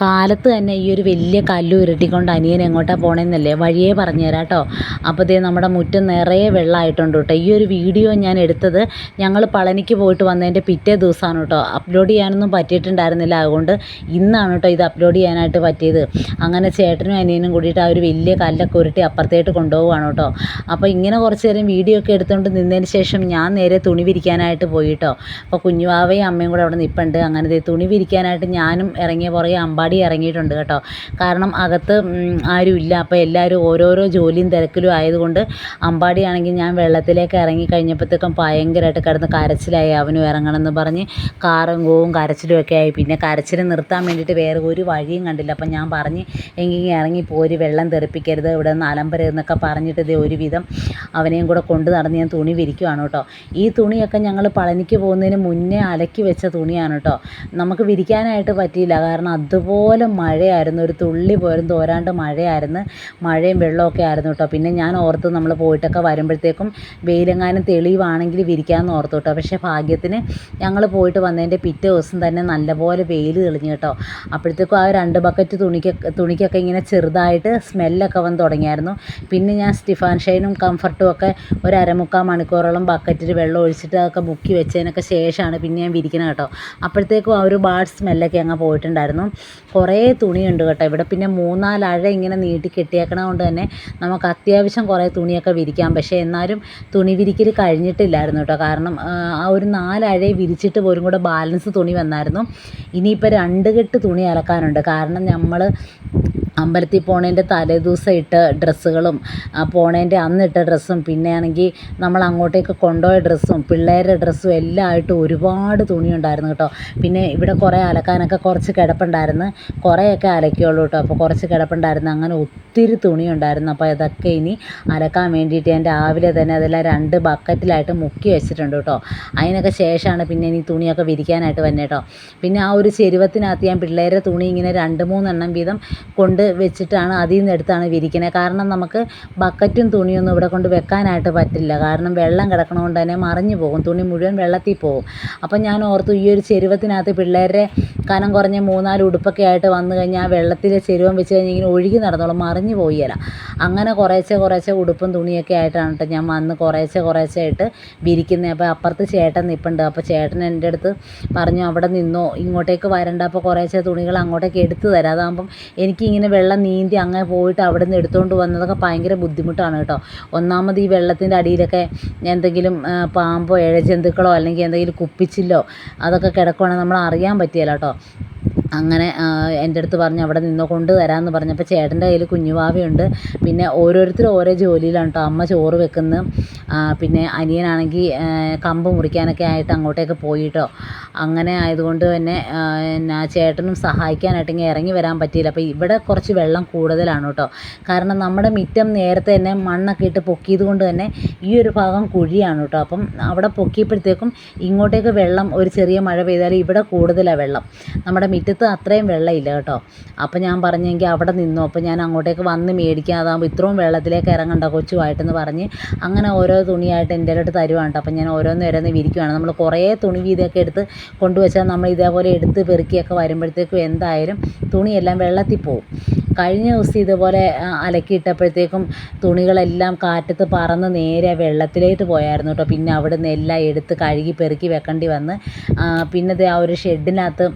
കാലത്ത് തന്നെ ഈ ഒരു വലിയ കല്ല് ഉരുട്ടിക്കൊണ്ട് അനിയൻ എങ്ങോട്ടാണ് പോണേന്നല്ലേ? വഴിയേ പറഞ്ഞു തരാം കേട്ടോ അപ്പോൾ ദേ നമ്മുടെ മുറ്റം നിറയെ വെള്ളമായിട്ടുണ്ട് കേട്ടോ ഈ ഒരു വീഡിയോ ഞാൻ എടുത്തത് ഞങ്ങൾ പളനിക്ക് പോയിട്ട് വന്നതിന്റെ പിറ്റേ ദിവസമാണ് കേട്ടോ അപ്ലോഡ് ചെയ്യാനൊന്നും പറ്റിയിട്ടുണ്ടായിരുന്നില്ല. അതുകൊണ്ട് ഇന്നാണ് കേട്ടോ ഇത് അപ്ലോഡ് ചെയ്യാനായിട്ട് പറ്റിയത്. അങ്ങനെ ചേട്ടനും അനിയനും കൂടിയിട്ട് ആ ഒരു വലിയ കല്ലൊക്കെ ഉരുട്ടി അപ്പുറത്തേട്ട് കൊണ്ടുപോവുകയാണ് കേട്ടോ അപ്പോൾ ഇങ്ങനെ കുറച്ച് നേരം വീഡിയോ ഒക്കെ എടുത്തുകൊണ്ട് നിന്നതിന് ശേഷം ഞാൻ നേരെ തുണി വിരിക്കാനായിട്ട് പോയി കേട്ടോ അപ്പോൾ കുഞ്ഞുവാവയും അമ്മയും കൂടെ അവിടെ നിൽപ്പുണ്ട് അങ്ങനെ തുണി വിരിക്കാനായിട്ട് ഞാനും ഇറങ്ങിയ പുറകെ അമ്പാടി ഇറങ്ങിയിട്ടുണ്ട് കേട്ടോ. കാരണം അകത്ത് ആരും ആരുമില്ല. അപ്പോൾ എല്ലാവരും ഓരോരോ ജോലിയും തിരക്കിലും ആയതുകൊണ്ട് അമ്പാടിയാണെങ്കിൽ ഞാൻ വെള്ളത്തിലേക്ക് ഇറങ്ങി കഴിഞ്ഞപ്പോഴത്തേക്കും ഭയങ്കരമായിട്ട് കിടന്ന് കരച്ചിലായി. അവനും ഇറങ്ങണമെന്ന് പറഞ്ഞ് കാറും കോവും കരച്ചിലും ഒക്കെ ആയി. പിന്നെ കരച്ചിൽ നിർത്താൻ വേണ്ടിയിട്ട് വേറെ ഒരു വഴിയും കണ്ടില്ല. അപ്പം ഞാൻ പറഞ്ഞ് എങ്കിൽ ഇറങ്ങി പോര് വെള്ളം തെറിപ്പിക്കരുത് ഇവിടെ നിന്ന് അലമ്പരുതെന്നൊക്കെ പറഞ്ഞിട്ട് ഇതേ ഒരുവിധം അവനെയും കൂടെ കൊണ്ട് നടന്ന് ഞാൻ തുണി വിരിക്കുവാണ് കേട്ടോ. ഈ തുണിയൊക്കെ ഞങ്ങൾ പളനിക്ക് പോകുന്നതിന് മുന്നേ അലക്കി വെച്ച തുണിയാണ് കേട്ടോ. നമുക്ക് വിരിക്കാനായിട്ട് പറ്റിയില്ല. കാരണം അതുപോലെ മഴയായിരുന്നു. ഒരു തുള്ളി പോലും തോരാണ്ട് മഴയായിരുന്നു. മഴയും വെള്ളമൊക്കെ ആയിരുന്നു കേട്ടോ. പിന്നെ ഞാൻ ഓർത്ത് നമ്മൾ പോയിട്ടൊക്കെ വരുമ്പോഴത്തേക്കും വെയിലെങ്ങാനും തെളിവാണെങ്കിൽ വിരിക്കാമെന്ന് ഓർത്തു കേട്ടോ. പക്ഷേ ഭാഗ്യത്തിന് ഞങ്ങൾ പോയിട്ട് വന്നതിന്റെ പിറ്റേ ദിവസം തന്നെ നല്ലപോലെ വെയിൽ തെളിഞ്ഞു കേട്ടോ. അപ്പോഴത്തേക്കും ആ രണ്ട് ബക്കറ്റ് തുണിക്ക് തുണിക്കൊക്കെ ഇങ്ങനെ ചെറുതായിട്ട് സ്മെല്ലൊക്കെ വന്ന് തുടങ്ങിയായിരുന്നു. പിന്നെ ഞാൻ സ്റ്റിഫാൻ ഷൈനും കംഫർട്ടും ഒക്കെ ഒരു അരമുക്കാൽ മണിക്കൂറോളം ബക്കറ്റിൽ വെള്ളം ഒഴിച്ചിട്ട് അതൊക്കെ മുക്കി വെച്ചതിനൊക്കെ ശേഷമാണ് പിന്നെ ഞാൻ വിരിക്കുന്നത് കേട്ടോ. അപ്പോഴത്തേക്കും ആ ഒരു ബാഡ് സ്മെല്ലൊക്കെ അങ്ങ് പോയിട്ടുണ്ടായിരുന്നു. കുറേ തുണിയുണ്ട് കേട്ടോ. ഇവിടെ പിന്നെ മൂന്നാലഴ ഇങ്ങനെ നീട്ടി കെട്ടിയേക്കണ കൊണ്ട് തന്നെ നമുക്ക് അത്യാവശ്യം കുറേ തുണിയൊക്കെ വിരിക്കാം. പക്ഷേ എന്നാലും തുണി വിരിക്കൽ കഴിഞ്ഞിട്ടില്ലായിരുന്നു കേട്ടോ. കാരണം ആ ഒരു നാലഴയെ വിരിച്ചിട്ട് പോലും കൂടെ ബാലൻസ് തുണി വന്നായിരുന്നു. ഇനിയിപ്പോൾ രണ്ട് കെട്ട് തുണി അലക്കാനുണ്ട്. കാരണം നമ്മൾ അമ്പലത്തിൽ പോണതിന്റെ തലേദിവസം ഇട്ട ഡ്രസ്സുകളും പോണതിന്റെ അന്നിട്ട ഡ്രസ്സും പിന്നെ ആണെങ്കിൽ നമ്മൾ അങ്ങോട്ടേക്ക് കൊണ്ടുപോയ ഡ്രസ്സും പിള്ളേരുടെ ഡ്രസ്സും എല്ലാം ആയിട്ട് ഒരുപാട് തുണി ഉണ്ടായിരുന്നു കേട്ടോ. പിന്നെ ഇവിടെ കുറേ അലക്കാനൊക്കെ കുറച്ച് കിടപ്പുണ്ടായിരുന്നു. കുറേയൊക്കെ അലക്കിയുള്ളൂ കേട്ടോ. അപ്പോൾ കുറച്ച് കിടപ്പുണ്ടായിരുന്നു. അങ്ങനെ ഒത്തിരി തുണി ഉണ്ടായിരുന്നു അപ്പോൾ അതൊക്കെ ഇനി അലക്കാൻ വേണ്ടിയിട്ട് ഞാൻ രാവിലെ തന്നെ അതെല്ലാം രണ്ട് ബക്കറ്റിലായിട്ട് മുക്കി വെച്ചിട്ടുണ്ട് കേട്ടോ. അതിനൊക്കെ ശേഷമാണ് പിന്നെ ഇനി തുണിയൊക്കെ വിരിക്കാനായിട്ട് വന്നേട്ടോ പിന്നെ ആ ഒരു ചെരുവത്തിനകത്ത് ഞാൻ പിള്ളേരുടെ തുണി ഇങ്ങനെ രണ്ട് മൂന്നെണ്ണം വീതം കൊണ്ട് വെച്ചിട്ടാണ് അതിൽ നിന്ന് എടുത്താണ് വിരിക്കുന്നത് കാരണം നമുക്ക് ബക്കറ്റും തുണിയൊന്നും ഇവിടെ കൊണ്ട് വെക്കാനായിട്ട് പറ്റില്ല. കാരണം വെള്ളം കിടക്കണതുകൊണ്ട് തന്നെ മറിഞ്ഞു പോകും. തുണി മുഴുവൻ വെള്ളത്തിൽ പോകും. അപ്പം ഞാൻ ഓർത്തു ഈ ഒരു ചെരുവത്തിനകത്ത് പിള്ളേരെ കനം കുറഞ്ഞ മൂന്നാൽ ഉടുപ്പൊക്കെ ആയിട്ട് വന്നു കഴിഞ്ഞാൽ വെള്ളത്തിൽ ചെരുവം വെച്ച് കഴിഞ്ഞാൽ ഇങ്ങനെ ഒഴുകി നടന്നോളും. മറിഞ്ഞു പോയില്ല. അങ്ങനെ കുറേശ്ശെ കുറേശ്ശെ ഉടുപ്പും തുണിയൊക്കെ ആയിട്ടാണ് കേട്ടോ ഞാൻ വന്ന് കുറേശ്ശെ കുറേശ്ശെ ആയിട്ട് വിരിക്കുന്നത് അപ്പോൾ അപ്പുറത്ത് ചേട്ടൻ നിൽപ്പുണ്ട് അപ്പോൾ ചേട്ടൻ എന്റെ അടുത്ത് പറഞ്ഞു അവിടെ നിന്നോ. ഇങ്ങോട്ടേക്ക് വരണ്ട. അപ്പോൾ കുറേശ്ശെ തുണികൾ അങ്ങോട്ടേക്ക് എടുത്തു തരാം. അതാകുമ്പം എനിക്കിങ്ങനെ വെള്ളം നീന്തി അങ്ങനെ പോയിട്ട് അവിടെ നിന്ന് എടുത്തുകൊണ്ട് വന്നതൊക്കെ ഭയങ്കര ബുദ്ധിമുട്ടാണ് കേട്ടോ. ഒന്നാമത് ഈ വെള്ളത്തിന്റെ അടിയിലൊക്കെ എന്തെങ്കിലും പാമ്പോ ഇഴജന്തുക്കളോ അല്ലെങ്കിൽ എന്തെങ്കിലും കുപ്പിച്ചില്ലോ അതൊക്കെ കിടക്കുവാണെങ്കിൽ നമ്മൾ അറിയാൻ പറ്റിയല്ല കേട്ടോ. അങ്ങനെ എന്റെ അടുത്ത് പറഞ്ഞു അവിടെ നിന്നോ കൊണ്ട് തരാമെന്ന് പറഞ്ഞപ്പോൾ ചേട്ടന്റെ കയ്യിൽ കുഞ്ഞുവാവയുണ്ട്. പിന്നെ ഓരോരുത്തരും ഓരോ ജോലിയിലാണ് കേട്ടോ. അമ്മ ചോറ് വെക്കുന്നു. പിന്നെ അനിയനാണെങ്കിൽ കമ്പ് മുറിക്കാനൊക്കെ ആയിട്ട് അങ്ങോട്ടേക്ക് പോയി കേട്ടോ. അങ്ങനെ ആയതുകൊണ്ട് തന്നെ എന്നാ ചേട്ടനും സഹായിക്കാനായിട്ട് ഇങ്ങനെ ഇറങ്ങി വരാൻ പറ്റിയില്ല. അപ്പോൾ ഇവിടെ കുറച്ച് വെള്ളം കൂടുതലാണ് കേട്ടോ. കാരണം നമ്മുടെ മുറ്റം നേരത്തെ തന്നെ മണ്ണൊക്കെ ഇട്ട് പൊക്കിയത് കൊണ്ട് തന്നെ ഈ ഒരു ഭാഗം കുഴിയാണ് കേട്ടോ. അപ്പം അവിടെ പൊക്കിയപ്പോഴത്തേക്കും ഇങ്ങോട്ടേക്ക് വെള്ളം ഒരു ചെറിയ മഴ പെയ്താൽ ഇവിടെ കൂടുതലാണ് വെള്ളം. നമ്മുടെ മുറ്റത്ത് അത്രയും വെള്ളമില്ല കേട്ടോ. അപ്പോൾ ഞാൻ പറഞ്ഞെങ്കിൽ അവിടെ നിന്നു. അപ്പോൾ ഞാൻ അങ്ങോട്ടേക്ക് വന്ന് മേടിക്കാതാകുമ്പോൾ ഇത്രയും വെള്ളത്തിലേക്ക് ഇറങ്ങണ്ട കൊച്ചുമായിട്ടെന്ന് പറഞ്ഞ് അങ്ങനെ ഓരോ തുണിയായിട്ട് എന്റെ അടുത്ത് തരുവാണ് കേട്ടോ. അപ്പോൾ ഞാൻ ഓരോന്ന് ഓരോന്ന് വിരിക്കുവാണ്. നമ്മൾ കുറേ തുണി വീതിയൊക്കെ എടുത്ത് കൊണ്ടുവച്ചാൽ നമ്മൾ ഇതേപോലെ എടുത്ത് പെറുക്കിയൊക്കെ വരുമ്പോഴത്തേക്കും എന്തായാലും തുണിയെല്ലാം വെള്ളത്തിൽ പോവും. കഴിഞ്ഞ ദിവസം ഇതുപോലെ അലക്കിയിട്ടപ്പോഴത്തേക്കും തുണികളെല്ലാം കാറ്റത്ത് പറന്ന് നേരെ വെള്ളത്തിലേക്ക് പോയായിരുന്നു കേട്ടോ. പിന്നെ അവിടെ നിന്ന് എല്ലാം എടുത്ത് കഴുകി പെറുക്കി വെക്കേണ്ടി വന്ന് പിന്നെ ആ ഒരു ഷെഡിനകത്ത്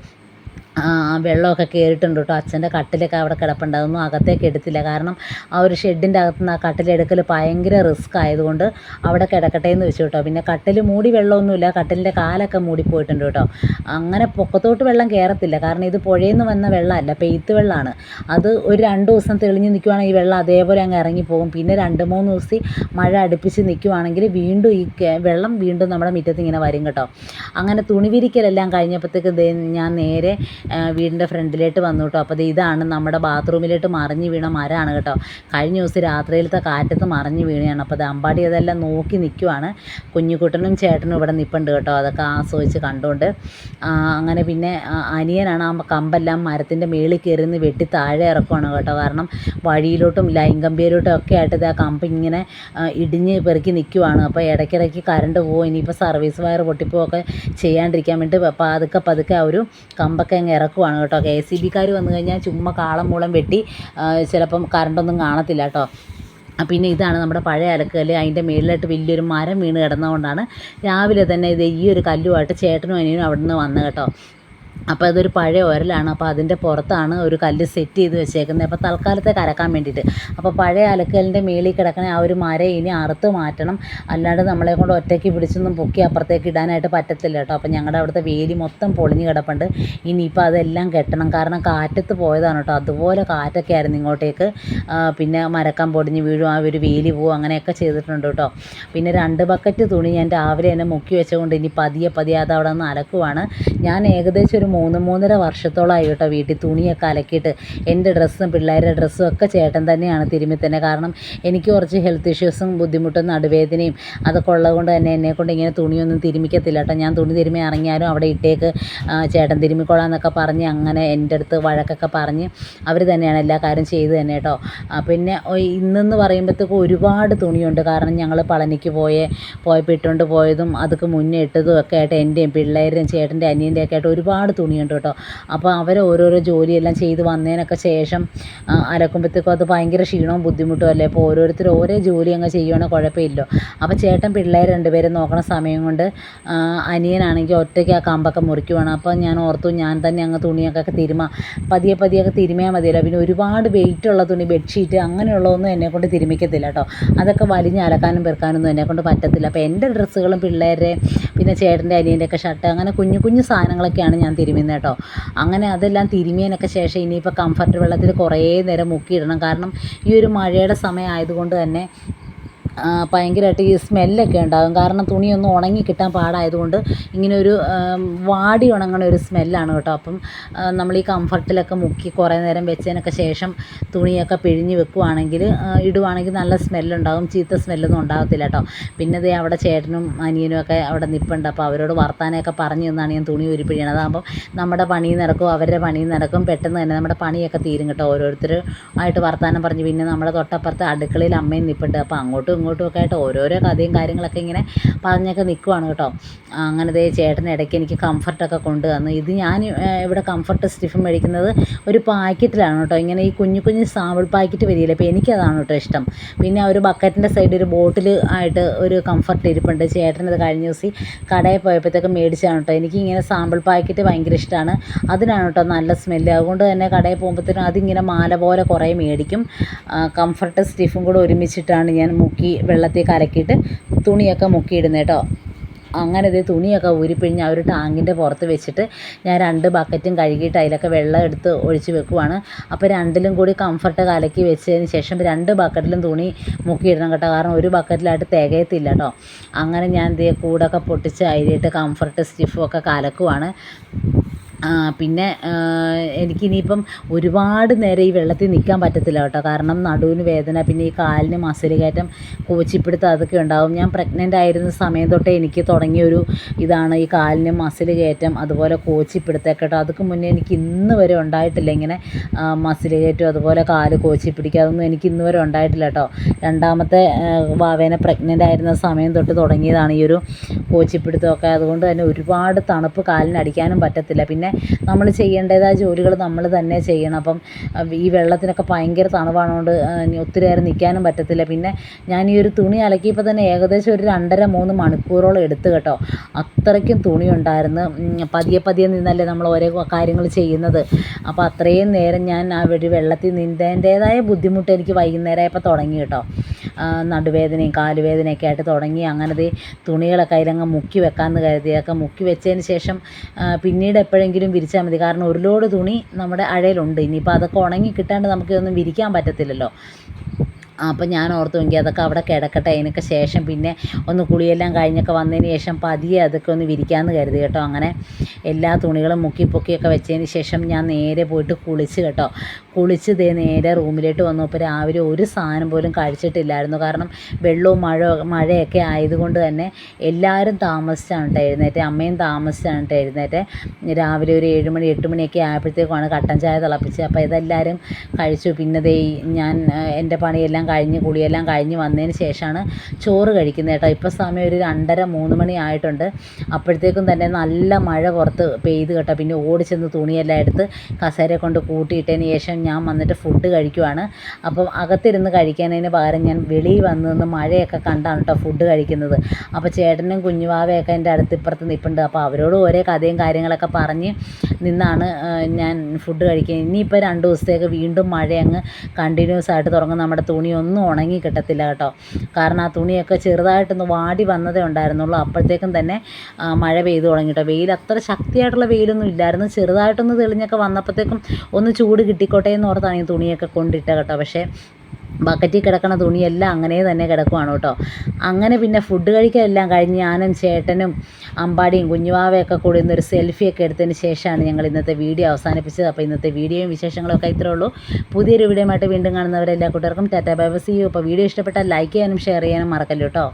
വെള്ളമൊക്കെ കയറിയിട്ടുണ്ട് കേട്ടോ. അച്ഛന്റെ കട്ടിലൊക്കെ അവിടെ കിടപ്പുണ്ട് അതൊന്നും അകത്തേക്ക് എടുത്തില്ല. കാരണം ആ ഒരു ഷെഡിന്റെ അകത്ത് നിന്ന് ആ കട്ടിലെടുക്കൽ ഭയങ്കര റിസ്ക് ആയതുകൊണ്ട് അവിടെ കിടക്കട്ടെ എന്ന് വെച്ചു കേട്ടോ. പിന്നെ കട്ടിൽ മൂടി വെള്ളമൊന്നുമില്ല. കട്ടിലിന്റെ കാലൊക്കെ മൂടിപ്പോയിട്ടുണ്ട് കേട്ടോ. അങ്ങനെ പൊക്കത്തോട്ട് വെള്ളം കയറത്തില്ല. കാരണം ഇത് പുഴയിൽ നിന്ന് വന്ന വെള്ളമല്ല പെയ്ത്ത് വെള്ളമാണ്. അത് ഒരു രണ്ട് ദിവസം തെളിഞ്ഞ് നിൽക്കുവാണെങ്കിൽ ഈ വെള്ളം അതേപോലെ അങ്ങ് ഇറങ്ങിപ്പോകും. പിന്നെ രണ്ട് മൂന്ന് ദിവസം മഴ അടുപ്പിച്ച് നിൽക്കുവാണെങ്കിൽ വീണ്ടും ഈ വെള്ളം വീണ്ടും നമ്മുടെ മുറ്റത്ത് ഇങ്ങനെ വരും കേട്ടോ. അങ്ങനെ തുണി വിരിക്കലെല്ലാം കഴിഞ്ഞപ്പോഴത്തേക്ക് ഞാൻ നേരെ വീടിന്റെ ഫ്രണ്ടിലോട്ട് വന്നു കേട്ടോ. അപ്പോൾ ഇതാണ് നമ്മുടെ ബാത്റൂമിലോട്ട് മറിഞ്ഞ് വീണ മരമാണ് കേട്ടോ. കഴിഞ്ഞ ദിവസം രാത്രിയിലത്തെ കാറ്റത്ത് മറിഞ്ഞ് വീണയാണ്. അപ്പോൾ അത് അമ്പാടി അതെല്ലാം നോക്കി നിൽക്കുവാണ് കുഞ്ഞുകുട്ടനും ചേട്ടനും ഇവിടെ നിൽപ്പുണ്ട് കേട്ടോ. അതൊക്കെ ആസ്വദിച്ച് കണ്ടുകൊണ്ട് അങ്ങനെ പിന്നെ അനിയനാണ് ആ കമ്പെല്ലാം മരത്തിന്റെ മേളിൽ കയറി നിന്ന് വെട്ടി താഴെ ഇറക്കുവാണ് കേട്ടോ. കാരണം വഴിയിലോട്ടും ലൈൻ ഒക്കെ ആയിട്ട് ഇത് ആ കമ്പ് ഇങ്ങനെ ഇടിഞ്ഞ് പെറുക്കി നിൽക്കുവാണ് അപ്പോൾ ഇടയ്ക്കിടയ്ക്ക് കറണ്ട് പോകും ഇനിയിപ്പോൾ സർവീസ് വയർ പൊട്ടിപ്പോവൊക്കെ ചെയ്യാണ്ടിരിക്കാൻ വേണ്ടി പതുക്കെ പതുക്കെ ആ ഒരു കമ്പൊക്കെ അങ്ങ് ഇറക്കുവാണ് കേട്ടോ. കെ എസ് സി ബിക്കാർ വന്നു കഴിഞ്ഞാൽ ചുമ്മാ കാളം മൂളം വെട്ടി ചിലപ്പം കറണ്ടൊന്നും കാണത്തില്ല കേട്ടോ. പിന്നെ ഇതാണ് നമ്മുടെ പഴയ അലക്കല്ല് അതിന്റെ മേളിലായിട്ട് വലിയൊരു മരം വീണ് കിടന്നതുകൊണ്ടാണ് രാവിലെ തന്നെ ഇത് ഈ ഒരു കല്ലുമായിട്ട് ചേട്ടനും അനിയനും അവിടെ നിന്ന് കേട്ടോ. അപ്പോൾ അതൊരു പഴയ ഉരലാണ് അപ്പോൾ അതിന്റെ പുറത്താണ് ഒരു കല്ല് സെറ്റ് ചെയ്ത് വെച്ചേക്കുന്നത്. അപ്പോൾ തൽക്കാലത്തെ കരക്കാൻ വേണ്ടിയിട്ട്. അപ്പോൾ പഴയ അലക്കലിന്റെ മേളിൽ കിടക്കണ ആ ഒരു മര ഇനി അറുത്ത് മാറ്റണം. അല്ലാണ്ട് നമ്മളെ കൊണ്ട് ഒറ്റയ്ക്ക് പിടിച്ചൊന്നും പൊക്കി അപ്പുറത്തേക്ക് ഇടാനായിട്ട് പറ്റത്തില്ല കേട്ടോ. അപ്പോൾ ഞങ്ങളുടെ അവിടുത്തെ വേലി മൊത്തം പൊളിഞ്ഞ് കിടപ്പുണ്ട്. ഇനിയിപ്പോൾ അതെല്ലാം കെട്ടണം. കാരണം കാറ്റത്ത് പോയതാണ് കേട്ടോ. അതുപോലെ കാറ്റൊക്കെ ആയിരുന്നു ഇങ്ങോട്ടേക്ക്. പിന്നെ മരക്കം പൊടിഞ്ഞ് വീഴും. ആ ഒരു വേലി പോവും. അങ്ങനെയൊക്കെ ചെയ്തിട്ടുണ്ട് കേട്ടോ. പിന്നെ രണ്ട് ബക്കറ്റ് തുണി ഞാൻ രാവിലെ തന്നെ മുക്കി വെച്ചുകൊണ്ട് ഇനി പതിയെ പതിയെ അത് അവിടെ നിന്ന് അലക്കുവാണ്. ഞാൻ ഏകദേശം ഒരു മൂന്ന് മൂന്നര വർഷത്തോളമായി കേട്ടോ വീട്ടിൽ തുണിയൊക്കെ അലക്കിയിട്ട് എന്റെ ഡ്രസ്സും പിള്ളേരുടെ ഡ്രസ്സും ഒക്കെ ചേട്ടൻ തന്നെയാണ് തിരുമ്മി തന്നെ. കാരണം എനിക്ക് കുറച്ച് ഹെൽത്ത് ഇഷ്യൂസും ബുദ്ധിമുട്ടും നടുവേദനയും അതൊക്കെ ഉള്ളതുകൊണ്ട് തന്നെ എന്നെക്കൊണ്ട് ഇങ്ങനെ തുണിയൊന്നും തിരുമിക്കത്തില്ല കേട്ടോ. ഞാൻ തുണി തിരുമ്മി ഇറങ്ങിയാലും അവിടെ ഇട്ടേക്ക് ചേട്ടൻ തിരുമ്മിക്കൊള്ളാം എന്നൊക്കെ പറഞ്ഞ് അങ്ങനെ എന്റെ അടുത്ത് വഴക്കൊക്കെ പറഞ്ഞ് അവർ തന്നെയാണ് എല്ലാ കാര്യം ചെയ്ത് തന്നെ കേട്ടോ. പിന്നെ ഇന്നെന്ന് പറയുമ്പോഴത്തേക്കും ഒരുപാട് തുണിയുണ്ട്. കാരണം ഞങ്ങൾ പളനിക്ക് പോയ പോയപ്പോൾ ഇട്ടുകൊണ്ട് പോയതും അതൊക്കെ മുന്നേ ഇട്ടതും ഒക്കെ ആയിട്ട് എന്റെയും പിള്ളേരുടെയും ചേട്ടന്റെ അനിയന്റെയൊക്കെ ആയിട്ട് ഒരുപാട് തുണിയുണ്ട് കേട്ടോ. അപ്പോൾ അവർ ഓരോരോ ജോലിയെല്ലാം ചെയ്ത് വന്നതിനൊക്കെ ശേഷം അലക്കുമ്പോഴത്തേക്കും അത് ഭയങ്കര ക്ഷീണവും ബുദ്ധിമുട്ടും അല്ലേ? അപ്പോൾ ഓരോരുത്തർ ഓരോ ജോലി അങ്ങ് ചെയ്യുകയാണെങ്കിൽ കുഴപ്പമില്ലല്ലോ അപ്പോൾ ചേട്ടൻ പിള്ളേർ രണ്ടുപേരും നോക്കണ സമയം കൊണ്ട് അനിയനാണെങ്കിൽ ഒറ്റയ്ക്ക് ആ കമ്പൊക്കെ മുറിക്കുവാണ്. അപ്പോൾ ഞാൻ ഓർത്തു ഞാൻ തന്നെ അങ്ങ് തുണിയൊക്കെ തിരുമ പതിയെ പതിയൊക്കെ തിരുമിയാൽ മതിയല്ലോ. പിന്നെ ഒരുപാട് വെയിറ്റ് ഉള്ള തുണി ബെഡ്ഷീറ്റ് അങ്ങനെയുള്ളതൊന്നും എന്നെ കൊണ്ട് തിരുമിക്കത്തില്ല കേട്ടോ. അതൊക്കെ വലിഞ്ഞ് അലക്കാനും പെറുക്കാനൊന്നും എന്നെ കൊണ്ട് പറ്റത്തില്ല. അപ്പോൾ എന്റെ ഡ്രസ്സുകളും പിള്ളേരെ പിന്നെ ചേട്ടന്റെ അനിയന്റെ ഒക്കെ ഷർട്ട് അങ്ങനെ കുഞ്ഞു കുഞ്ഞു സാധനങ്ങളൊക്കെയാണ് ഞാൻ തിരുമുന്നത് കേട്ടോ അങ്ങനെ അതെല്ലാം തിരുമിയതിനൊക്കെ ശേഷം ഇനിയിപ്പോൾ കംഫർട്ട് വെള്ളത്തിൽ കുറേ നേരം മുക്കിയിടണം. കാരണം ഈ ഒരു മഴയുടെ സമയം ആയതുകൊണ്ട് തന്നെ ഭയങ്കരമായിട്ട് ഈ സ്മെല്ലൊക്കെ ഉണ്ടാകും. കാരണം തുണിയൊന്നും ഉണങ്ങി കിട്ടാൻ പാടായതുകൊണ്ട് ഒരു വാടി ഉണങ്ങണ ഒരു സ്മെല്ലാണ് കേട്ടോ. അപ്പം നമ്മൾ ഈ കംഫർട്ടിലൊക്കെ മുക്കി കുറേ നേരം വെച്ചതിനൊക്കെ ശേഷം തുണിയൊക്കെ പിഴിഞ്ഞ് വെക്കുവാണെങ്കിൽ ഇടുവാണെങ്കിൽ നല്ല സ്മെല്ലുണ്ടാകും ചീത്ത സ്മെല്ലൊന്നും ഉണ്ടാകത്തില്ല കേട്ടോ. പിന്നെ ദേ അവിടെ ചേട്ടനും അനിയനും ഒക്കെ അവിടെ നിൽപ്പുണ്ട് അപ്പോൾ അവരോട് വർത്താനമൊക്കെ പറഞ്ഞു തന്നാണ് ഞാൻ തുണി ഉരുപ്പിഴിയണത് പിഴിയണത്. അതാകുമ്പോൾ നമ്മുടെ പണിയും നടക്കും അവരുടെ പണിയും നടക്കും. പെട്ടെന്ന് തന്നെ നമ്മുടെ പണിയൊക്കെ തീരും കേട്ടോ. ഓരോരുത്തർ ആയിട്ട് വർത്താനം പറഞ്ഞ് പിന്നെ നമ്മുടെ തൊട്ടപ്പുറത്ത് അടുക്കളയിൽ അമ്മയും നിൽപ്പുണ്ട് അപ്പോൾ അങ്ങോട്ടും ഇങ്ങോട്ടും ഒക്കെ ആയിട്ട് ഓരോരോ കഥയും കാര്യങ്ങളൊക്കെ ഇങ്ങനെ പറഞ്ഞൊക്കെ നിൽക്കുവാണ് കേട്ടോ. അങ്ങനെ ദേ ചേട്ടൻ ഇടയ്ക്ക് എനിക്ക് കംഫർട്ടൊക്കെ കൊണ്ടു തന്നു. ഇത് ഞാൻ ഇവിടെ കംഫർട്ട് സ്റ്റിഫ് മേടിക്കുന്നത് ഒരു പാക്കറ്റിലാണ് കേട്ടോ. ഇങ്ങനെ ഈ കുഞ്ഞു കുഞ്ഞു സാമ്പിൾ പാക്കറ്റ് വരികയില്ല അപ്പോൾ എനിക്കതാണ് കേട്ടോ ഇഷ്ടം. പിന്നെ ഒരു ബക്കറ്റിന്റെ സൈഡിൽ ഒരു ബോട്ടിൽ ആയിട്ട് ഒരു കംഫർട്ട് ഇരിപ്പുണ്ട്. ചേട്ടനത് കഴിഞ്ഞ ദിവസം കടയിൽ പോയപ്പോഴത്തേക്ക് മേടിച്ചാണ് കേട്ടോ. എനിക്ക് ഇങ്ങനെ സാമ്പിൾ പാക്കറ്റ് ഭയങ്കര ഇഷ്ടമാണ്. അതിനാണ് കേട്ടോ നല്ല സ്മെല്ല്. അതുകൊണ്ട് തന്നെ കടയിൽ പോകുമ്പോഴത്തേനും അതിങ്ങനെ മാല പോലെ കുറേ മേടിക്കും. കംഫർട്ട് സ്റ്റിഫും കൂടെ ഒരുമിച്ചിട്ടാണ് ഞാൻ മുക്കി വെള്ളത്തിൽ കലക്കിയിട്ട് തുണിയൊക്കെ മുക്കിയിടുന്നത് കേട്ടോ അങ്ങനെ ഇത് തുണിയൊക്കെ ഊരിപ്പിഴിഞ്ഞ് ആ ഒരു ടാങ്കിന്റെ പുറത്ത് വെച്ചിട്ട് ഞാൻ രണ്ട് ബക്കറ്റും കഴുകിയിട്ട് അതിലൊക്കെ വെള്ളം എടുത്ത് ഒഴിച്ച് വെക്കുവാണ്. അപ്പോൾ രണ്ടിലും കൂടി കംഫർട്ട് കലക്കി വെച്ചതിന് ശേഷം രണ്ട് ബക്കറ്റിലും തുണി മുക്കിയിടണം കേട്ടോ. കാരണം ഒരു ബക്കറ്റിലായിട്ട് തികയത്തില്ല കേട്ടോ അങ്ങനെ ഞാൻ ഇത് കൂടൊക്കെ പൊട്ടിച്ച് അതിലിട്ട് കംഫർട്ട് സ്റ്റിഫും ഒക്കെ കലക്കുവാണ്. പിന്നെ എനിക്കിനിയിപ്പം ഒരുപാട് നേരം ഈ വെള്ളത്തിൽ നിൽക്കാൻ പറ്റത്തില്ല കേട്ടോ. കാരണം നടുവിന് വേദന പിന്നെ ഈ കാലിന് മസിൽ കയറ്റം കോച്ചിപ്പിടുത്തം അതൊക്കെ ഉണ്ടാവും. ഞാൻ പ്രഗ്നന്റ് ആയിരുന്ന സമയം തൊട്ടേ എനിക്ക് തുടങ്ങിയൊരു ഇതാണ് ഈ കാലിന് മസിൽ കയറ്റം അതുപോലെ കോച്ചിപ്പിടുത്തം കേട്ടോ. അതൊക്കെ മുന്നേ എനിക്ക് ഇന്ന് വരെ ഉണ്ടായിട്ടില്ല ഇങ്ങനെ മസിൽ കയറ്റം അതുപോലെ കാൽ കോച്ചി പിടിക്കുക അതൊന്നും എനിക്ക് ഇന്ന് വരെ ഉണ്ടായിട്ടില്ല കേട്ടോ. രണ്ടാമത്തെ വാവേനെ പ്രഗ്നന്റ് ആയിരുന്ന സമയം തൊട്ട് തുടങ്ങിയതാണ് ഈ ഒരു കോച്ചിപ്പിടുത്തമൊക്കെ അതുകൊണ്ട് തന്നെ ഒരുപാട് തണുപ്പ് കാലിന് അടിക്കാനും പറ്റത്തില്ല. പിന്നെ നമ്മൾ ചെയ്യേണ്ടതായ ജോലികൾ നമ്മൾ തന്നെ ചെയ്യണം. അപ്പം ഈ വെള്ളത്തിനൊക്കെ ഭയങ്കര തണുവാണോണ്ട് ഒത്തിരി നേരം നിൽക്കാനും പറ്റത്തില്ല. പിന്നെ ഞാൻ ഈ ഒരു തുണി അലക്കിയപ്പോൾ തന്നെ ഏകദേശം ഒരു രണ്ടര മൂന്ന് മണിക്കൂറോളം എടുത്തു കേട്ടോ. അത്രയ്ക്കും തുണി ഉണ്ടായിരുന്നു പതിയെ പതിയെ നിന്നല്ലേ നമ്മൾ ഓരോ കാര്യങ്ങൾ ചെയ്യുന്നത്. അപ്പോൾ അത്രയും നേരം ഞാൻ ആ ഒരു വെള്ളത്തിൽ നീന്തേണ്ടതായ ബുദ്ധിമുട്ട് എനിക്ക് വൈകുന്നേരമായപ്പോൾ തുടങ്ങി കേട്ടോ. നടുവേദനയും കാലുവേദനയൊക്കെ ആയിട്ട് തുടങ്ങി. അങ്ങനെ ദേ തുണികളൊക്കെ അതിലങ്ങ് മുക്കി വെക്കാമെന്ന് കരുതിയൊക്കെ മുക്കി വെച്ചതിന് ശേഷം പിന്നീട് എപ്പോഴെങ്കിലും വിരിച്ചാൽ മതി. കാരണം ഒരു ലോഡ് തുണി നമ്മുടെ അഴയിലുണ്ട്. ഇനിയിപ്പോൾ അതൊക്കെ ഉണങ്ങി കിട്ടാണ്ട് നമുക്ക് ഇതൊന്നും വിരിക്കാൻ പറ്റത്തില്ലല്ലോ. അപ്പം ഞാൻ ഓർത്തു എങ്കിൽ അതൊക്കെ അവിടെ കിടക്കട്ടെ. അതിനൊക്കെ ശേഷം പിന്നെ ഒന്ന് കുളിയെല്ലാം കഴിഞ്ഞൊക്കെ വന്നതിന് ശേഷം പതിയെ അതൊക്കെ ഒന്ന് വിരിക്കാമെന്ന് കരുതി കേട്ടോ. അങ്ങനെ എല്ലാ തുണികളും മുക്കി പൊക്കിയൊക്കെ വെച്ചതിന് ശേഷം ഞാൻ നേരെ പോയിട്ട് കുളിച്ച് കേട്ടോ. കുളിച്ച് ദേ നേരെ റൂമിലോട്ട് വന്നപ്പോൾ രാവിലെ ഒരു സാധനം പോലും കഴിച്ചിട്ടില്ലായിരുന്നു. കാരണം വെള്ളവും മഴ മഴയൊക്കെ ആയതുകൊണ്ട് തന്നെ എല്ലാവരും താമസിച്ചാണ് എഴുന്നേറ്റ്. അമ്മയും താമസിച്ചാണ് എഴുന്നേറ്റ്. രാവിലെ ഒരു ഏഴ് മണി എട്ട് മണിയൊക്കെ ആയപ്പോഴത്തേക്കുമാണ് കട്ടൻ ചായ തിളപ്പിച്ചത്. അപ്പോൾ ഇതെല്ലാവരും കഴിച്ചു. പിന്നെ ദേ ഞാൻ എന്റെ പണിയെല്ലാം കഴിഞ്ഞ് കുളിയെല്ലാം കഴിഞ്ഞ് വന്നതിന് ശേഷമാണ് ചോറ് കഴിക്കുന്നത് കേട്ടോ. ഇപ്പോൾ സമയം ഒരു രണ്ടര മൂന്ന് മണി ആയിട്ടുണ്ട്. അപ്പോഴത്തേക്കും തന്നെ നല്ല മഴ പുറത്ത് പെയ്ത് കേട്ടോ. പിന്നെ ഓടിച്ചെന്ന് ചെന്ന് തുണിയെല്ലാം എടുത്ത് കസേര കൊണ്ട് കൂട്ടിയിട്ടതിന് ശേഷം ഞാൻ വന്നിട്ട് ഫുഡ് കഴിക്കുവാണ്. അപ്പം അകത്തിരുന്ന് കഴിക്കുന്നതിന് പകരം ഞാൻ വെളിയിൽ വന്ന് നിന്ന് മഴയൊക്കെ കണ്ടാണ് കേട്ടോ ഫുഡ് കഴിക്കുന്നത്. അപ്പോൾ ചേട്ടനും കുഞ്ഞുവാവയൊക്കെ എന്റെ അടുത്ത് ഇപ്പുറത്ത് നിൽപ്പുണ്ട് അപ്പോൾ അവരോട് ഓരോ കഥയും കാര്യങ്ങളൊക്കെ പറഞ്ഞ് നിന്നാണ് ഞാൻ ഫുഡ് കഴിക്കുക ഇനിയിപ്പോൾ രണ്ട് ദിവസത്തേക്ക് വീണ്ടും മഴ അങ്ങ് കണ്ടിന്യൂസ് ആയിട്ട് തുടങ്ങും. നമ്മുടെ തുണിയൊന്നും ഉണങ്ങി കിട്ടത്തില്ല കേട്ടോ. കാരണം ആ തുണിയൊക്കെ ചെറുതായിട്ടൊന്ന് വാടി വന്നതേ ഉണ്ടായിരുന്നുള്ളൂ. അപ്പോഴത്തേക്കും തന്നെ മഴ പെയ്തു തുടങ്ങി കേട്ടോ വെയിൽ അത്ര ശക്തിയായിട്ടുള്ള വെയിലൊന്നും ഇല്ലായിരുന്നു. ചെറുതായിട്ടൊന്ന് തെളിഞ്ഞൊക്കെ വന്നപ്പോഴത്തേക്കും ഒന്ന് ചൂട് കിട്ടിക്കോട്ടെ എന്ന് ഓർത്താണ് ഈ തുണിയൊക്കെ കൊണ്ടിട്ട കേട്ടോ. പക്ഷേ ബക്കറ്റിൽ കിടക്കണ തുണിയെല്ലാം അങ്ങനെ തന്നെ കിടക്കുവാണ് കേട്ടോ. അങ്ങനെ പിന്നെ ഫുഡ് കഴിക്കലെല്ലാം കഴിഞ്ഞ് ഞാനും ചേട്ടനും അമ്പാടിയും കുഞ്ഞുവാവയൊക്കെ കൂടി ഇന്നൊരു സെൽഫിയൊക്കെ എടുത്തതിന് ശേഷമാണ് ഞങ്ങൾ ഇന്നത്തെ വീഡിയോ അവസാനിപ്പിച്ചത്. അപ്പോൾ ഇന്നത്തെ വീഡിയോയും വിശേഷങ്ങളൊക്കെ ഇത്രേ ഉള്ളൂ. പുതിയൊരു വീഡിയോ ആയിട്ട് വീണ്ടും കാണുന്നവരെല്ലാ കൂട്ടുകാർക്കും tata bye bye see you. അപ്പോൾ വീഡിയോ ഇഷ്ടപ്പെട്ടാൽ ലൈക്ക് ചെയ്യാനും ഷെയർ ചെയ്യാനും മറക്കല്ലോ കേട്ടോ